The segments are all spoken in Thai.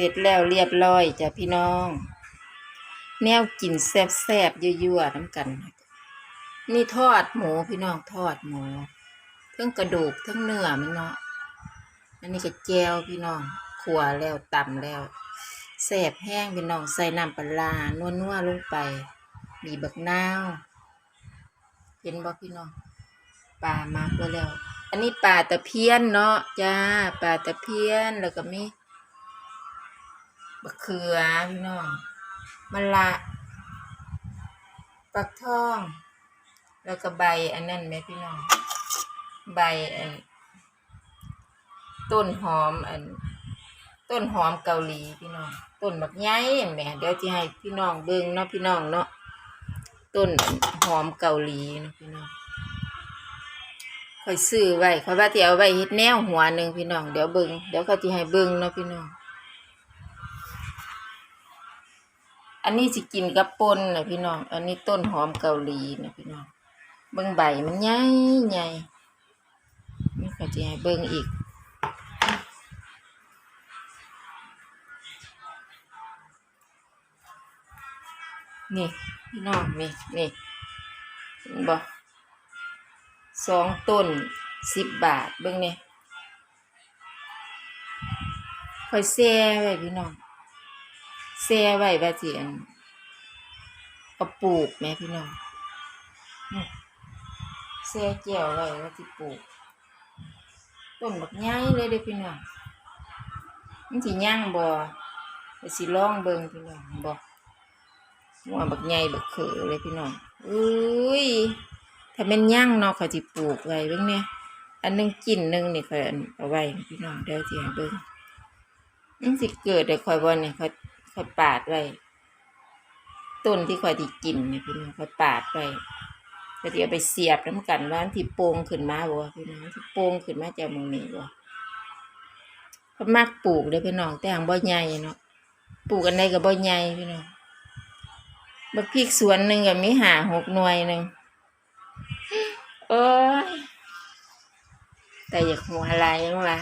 ร็จแล้วเรียบร้อยจ้ะพี่น้อง แนวกินแซ่บๆยั่วๆน้ำกัน นี่ทอดหมูพี่น้องทอดหมูทั้งกระดูกทั้งเนื้อมันเนาะอันนี้ก็แจวพี่น้องขัวแล้วต่ำแล้วแซบแห้งพี่น้องใส่น้ำปลาร้านัวๆลงไป มีบักนาวเห็นบ่พี่น้องปลามากแล้ว อันนี้ปลาตะเพียนเนาะจ้าปลาตะเพียนแล้วก็มี บักเขือพี่น้องมะละปักทอง แล้วก็ใบอันนั้นไหมพี่น้อง ใบอัน ต้นหอมอัน ต้นหอมเกาหลีพี่น้อง ต้นบักใหญ่แหม่เดี๋ยวจะให้พี่น้องเบิ่งเนาะพี่น้องเนาะ ต้นหอมเกาหลีเนาะพี่น้องค่อยซื้อไว้ค่อยว่าที่เอาไว้เฮ็ดแนวหัวหนึ่งพี่น้อง เดี๋ยวเบิ่งเดี๋ยวเขาจะให้เบิ่งเนาะพี่น้อง อันนี้สิกินกับปนนะพี่น้อง อันนี้ต้นหอมเกาหลีนะพี่น้อง เบิ่งใบมันใหญ่ใหญ่นี่ก็จะให้เบิ่งอีก นี่พี่น้องนี่นี่บ่สองต้นสิบบาทเบิ่งเนี่ยคอยแซ่ไว้พี่น้อง แซ่ไว้ว่าสิอันเอาปลูกแม่พี่น้องนี่แซ่แก้วไว้ว่าสิปลูก ต้นบักใหญ่เลยเด้อพี่น้องมันสิย่างบ่ไปสิลองเบิ่งพี่น้องบ่หัวบักใหญ่บักเขือเลยพี่น้องอุ้ยถ้าเป็นย่างเนาะเขาจิปลูกไว้เบิ่งเนี่ยอันหนึงกินหนึงนี่ค่อยเอาไว้พี่น้องเดี๋ยวสิให้เบิ่งมันสิเกิดได้ค่อยบ่เนี่ยค่อย อยปาดไว้ ต้นที่ค่อยที่กินเนี่ยพี่น้องค่อยปาดไว้ก็สิเอาไปเสียบน้ำกันว่านที่โป่งขึ้นมาบ่พี่น้องที่โป่งขึ้นมาจากมึงนี่บ่เขามักปลูกเด้พี่น้องแต่หางบ่ใหญ่เนาะปลูกอันใดก็บ่ใหญ่พี่น้องบักพริกสวนหนึ่งก็มีหาหกหน่วยหนึ่งเอ้ยแต่อยากหัวอะไรยังวะ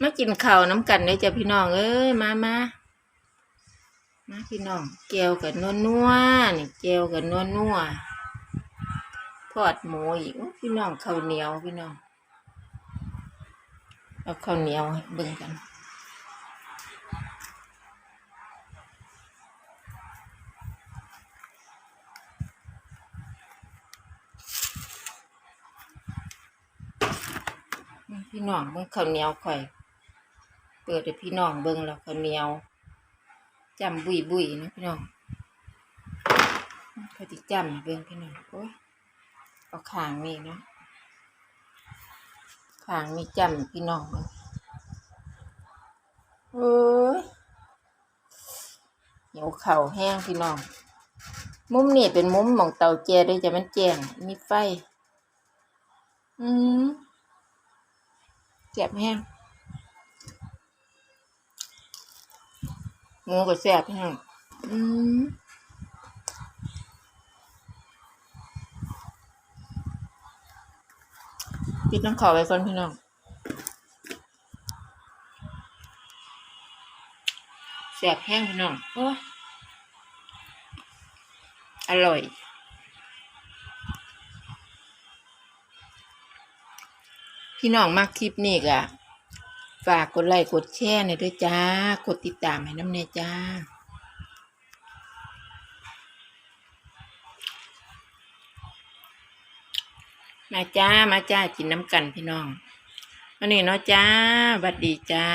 มากินข้าวน้ำกันเลยจ้ะพี่น้องเอ้ยมามา มาพี่น้องแก้วกับนัวนัวนี่แก้วกับนัวนัวทอดหมูอีกโอ้พี่น้องข้าวเหนียวพี่น้องเอาข้าวเหนียวเบิ่งกันพี่น้องเบิ่งข้าวเหนียวข่อย เปิดให้พี่น้องเบิ่งแล้วข้าวเหนียว จำบุยบุยนะพี่น้องเขาติจำเบิ่งพี่น้องโอ้ยเอาขางนี่เนาะขางนี่จำพี่น้องเบิ่งโอ้ยเหนียวเข่าแห้งพี่น้อง มุมนี่เป็นมุมหมองเตาแจด้วยจะมันแจงมีไฟ อืมแซ่บแห้ง หมูก็แซ่บแห้งอืมปิดน้ำขอไว้ก่อนพี่น้องแซ่บแห้งพี่น้องโอ้อร่อย พี่น้องมากคลิปนี้ก็ ฝากกดไลค์กดแชร์หน่อยด้วยจ้า กดติดตามให้น้ำเนยจ้ามาจ้ามาจ้ากินน้ำกันพี่น้องวันนี้เนาะจ้าหวัดดีจ้า